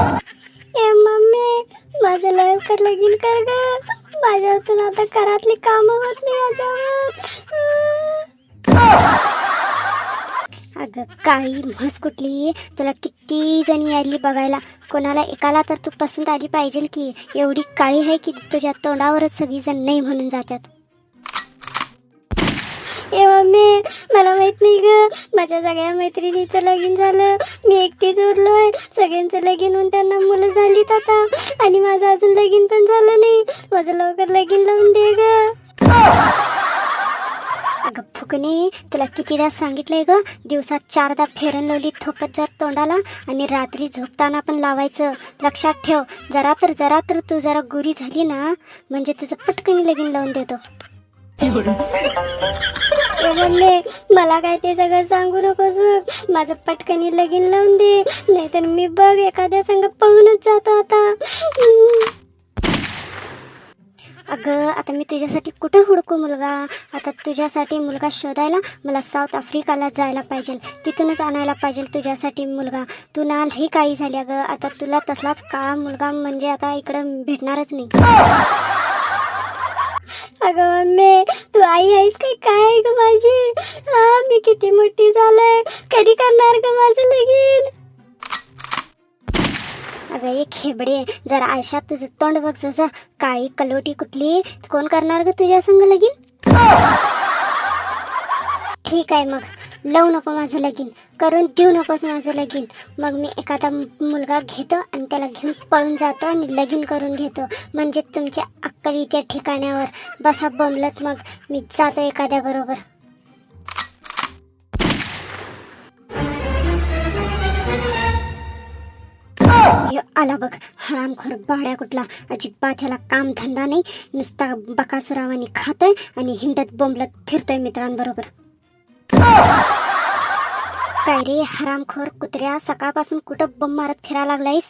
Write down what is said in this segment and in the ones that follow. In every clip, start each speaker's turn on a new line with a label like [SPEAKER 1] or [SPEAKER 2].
[SPEAKER 1] ए mummy माझं लवकर लगीन कर ग. माझ्यातून आता घरातली कामं होत नाही याच्यावर अगं काही म्हस कुठली? तुला किती जणी आली बघायला. कोणाला एकाला तर तू पसंत आली पाहिजे की. एवढी काळी आहे की तुझ्या तोंडावरच सगळी जण नाही म्हणून जातात. ए मम्मी मला माहीत नाही ग. माझ्या सगळ्या मैत्रिणीचं लगीन झालं. मी एकटीच उरलोय सगळ्यांचं लगीन होऊन त्यांना मुलं झालीत आता. आणि माझं अजून लगीन पण झालं नाही. माझं लवकर लगीन लावून दे ग. अगं फुकणे तुला कितीदा सांगितलंय ग? दिवसात चारदा फेरन लावली थोपत जर तोंडाला आणि रात्री झोपताना पण लावायचं. लक्षात ठेव जरा तर जरा तर तू जरा गुरी झाली ना म्हणजे तुझं पटकन लगीन लावून देतो. ए मम्मी मला काय ते सगळं सांगू नकोस माझं पटकनी लगीन लावून दे. नाहीतर मी बघ एखाद्या संग पळूनच जातो आता. अगं आता मी तुझ्यासाठी कुठं हुडकू मुलगा? आता तुझ्यासाठी मुलगा शोधायला मला साऊथ आफ्रिकाला जायला पाहिजे. तिथूनच आणायला पाहिजे तुझ्यासाठी मुलगा. तू ना लई काळी झाली अगं. आता तुला तसलाच काळा मुलगा म्हणजे आता इकडं भेटणारच नाही. अगं मम्मी तू आई आहेस काय काय ग माझी? हा मी किती मोठी झालंय. कधी करणार ग माझं लगीन? अगं एक खेबडे. जरा आयशात तुझं तोंड बघ जसं. काळी कलोटी कुठली? कोण करणार ग तुझ्या संग लगीन? ठीक आहे मग. लावू नको माझं लगीन. करून देऊ नकोस माझं लगीन. मग मी एखादा मुलगा घेतो आणि त्याला घेऊन पळून जातो आणि लगीन करून घेतो. म्हणजे तुमच्या अक्कली त्या ठिकाणावर बसा बोंबलत मग मी जातो एखाद्या बरोबर. आला बघ हरामखोर बाड्या कुठला. अजिबात ह्याला काम धंदा नाही. नुसता बकासुरावानी खातोय आणि हिंडत बोंबलत फिरतोय मित्रांबरोबर. काय रे? हरामखोर कुत्र्या सकाळपासून कुठं बम मारत फिरायला लागलायस?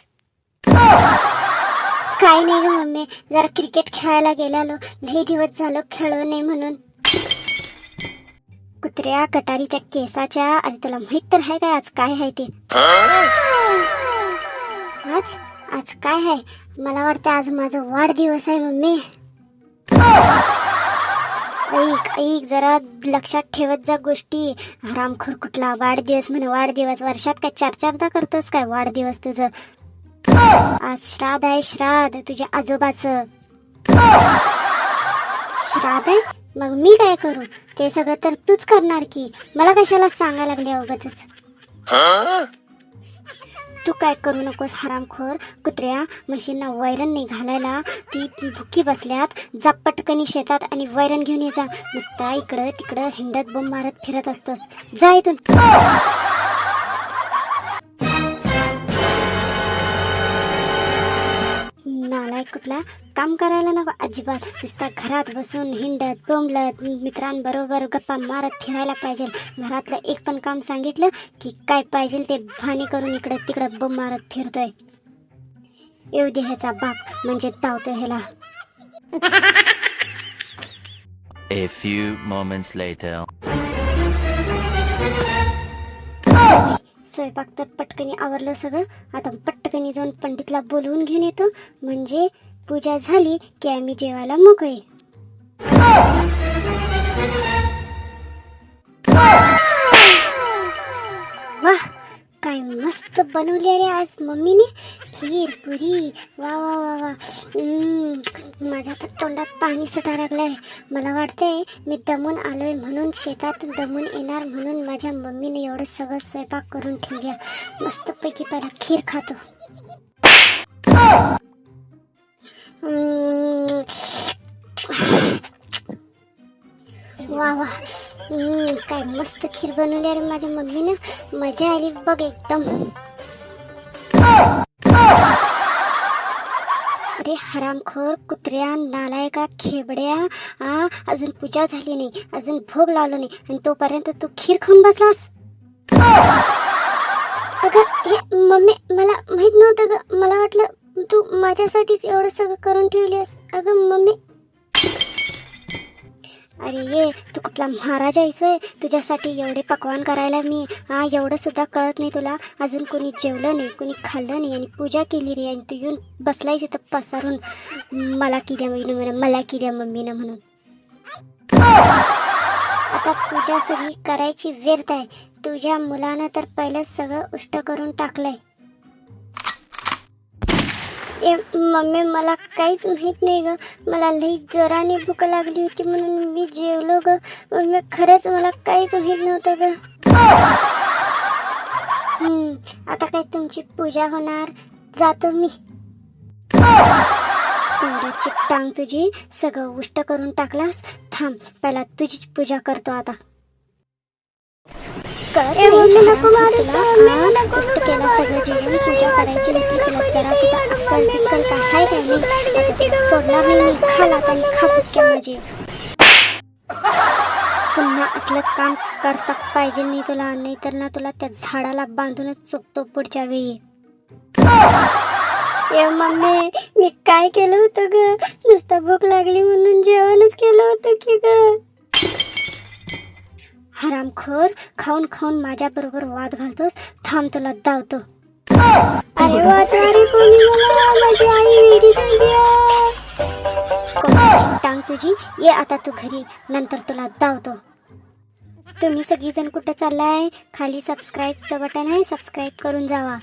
[SPEAKER 1] काय नाही ग मम्मी जरा क्रिकेट खेळायला गेलेलो. लई दिवस झालो खेळलो नाही म्हणून. कुत्र्या कटारीच्या केसाच्या आणि तुला माहीत तर आहे काय आज काय आहे ते? आज? आज काय आहे? मला वाटतं आज माझा वाढदिवस आहे मम्मी. ऐक ऐक जरा लक्षात ठेवत जा गोष्टी. हरामखोर कुठला? वाढदिवस म्हणे वाढदिवस. वर्षात काय चार चारदा करतोस काय वाढदिवस तुझं? आज श्राद्ध आहे श्राद्ध तुझ्या आजोबाचं. श्राद्ध आहे? मग मी काय करू? ते सगळं तर तूच करणार की. मला कशाला सांगायला लागले अवगतच? तू काय करू नकोस हरामखोर. कुत्र्या म्हशींना वैरण नाही घालायला ती भुकी बसल्यात. जा पटकनी शेतात आणि वैरण घेऊन ये जा. नुसता इकडं तिकडं हिंडत बोंब मारत फिरत असतोस. जा इथून. नालायक कुठला? काम करायला नको अजिबात. नुसता घरात बसून हिंडत बोंबलत मित्रांबरोबर गप्पा मारत फिरायला पाहिजे. घरातलं एक पण काम सांगितलं की काय पाहिजे ते भानी करून इकडं तिकडं बोंब मारत फिरतोय. येऊ दे ह्याचा बाप म्हणजे धावतोय ह्याला.
[SPEAKER 2] A few moments later.
[SPEAKER 1] स्वयंपाक तर पटकनी आवरलं सगळं. आता पटकनी जाऊन पंडितला बोलवून घेऊन येतो. म्हणजे पूजा झाली की आम्ही जेवायला मोकळे. वाह काय मस्त बनवले रे आज मम्मीने. खीर पुरी. वा वा वा वा. माझ्या तर तोंडात पाणी सुटा लागलंय. मला वाटते मी दमून आलोय म्हणून शेतात दमून येणार म्हणून माझ्या मम्मीने एवढं सगळं स्वयंपाक करून ठेवल्या. मस्तपैकी पहिला खीर खातो. वा वा. काय मस्त खीर बनवली अरे माझ्या मम्मीनं. मजा आली बघ एकदम. अरे हरामखोर कुत्र्या नालायका खेबड्या आ अजून पूजा झाली नाही अजून भोग लावलो नाही आणि तोपर्यंत तू खीर खाऊन बसलास? अगं हे मम्मी मला माहीत नव्हतं ग. मला वाटलं तू माझ्यासाठीच एवढं सगळं करून ठेवलीस अगं मम्मी अरे ये तू कुठला महाराज आहेस तुझ्यासाठी एवढे पकवान करायला मी हा एवढं सुद्धा कळत नाही तुला. अजून कोणी जेवलं नाही कोणी खाल्लं नाही आणि पूजा केली रे आणि तू येऊन बसलायस इथं पसारून. मला की द्या मम्मीनं म्हणून मला की द्या मम्मीनं म्हणून. आता पूजा सगळी करायची व्यर्थ आहे. तुझ्या मुलानं तर पहिलं सगळं उष्ट करून टाकलंय. ए मम्मी मला काहीच माहीत नाही ग. मला लई जोराने भूक लागली होती म्हणून मी जेवलो ग. मम्मी खरंच मला काहीच माहीत नव्हतं ग. आता काय तुमची पूजा होणार? जातो मी. टांग तुझी सगळं उष्ट करून टाकलास. थांब पहिला तुझीच पूजा करतो आता. केलं सगळं जेवण पूजा करायची होती तुला जरा सुद्धा काय काय नाही सोडणार नाही मी आणि खा पुन्हा असलं काम करता पाहिजे नाही तुला नाही तर ना तुला त्या झाडाला बांधूनच चुकतो पुढच्या वेळी ए मम्मी मी काय केलं होतं ग नुसतं भूक लागली म्हणून जेवणच केलं होतं की ग हरामखोर खाऊन खाऊन माझ्या बरोबर वाद घालतोस थांब तुला धावतो अरे कोणी मला माझी आई वेडी झाली टांग तुझी? ये आता तू घरी नंतर तुला धावतो तुम्ही सगळीजण कुठं चाललाय? खाली सबस्क्राईबचं बटन आहे सबस्क्राईब करून जावा.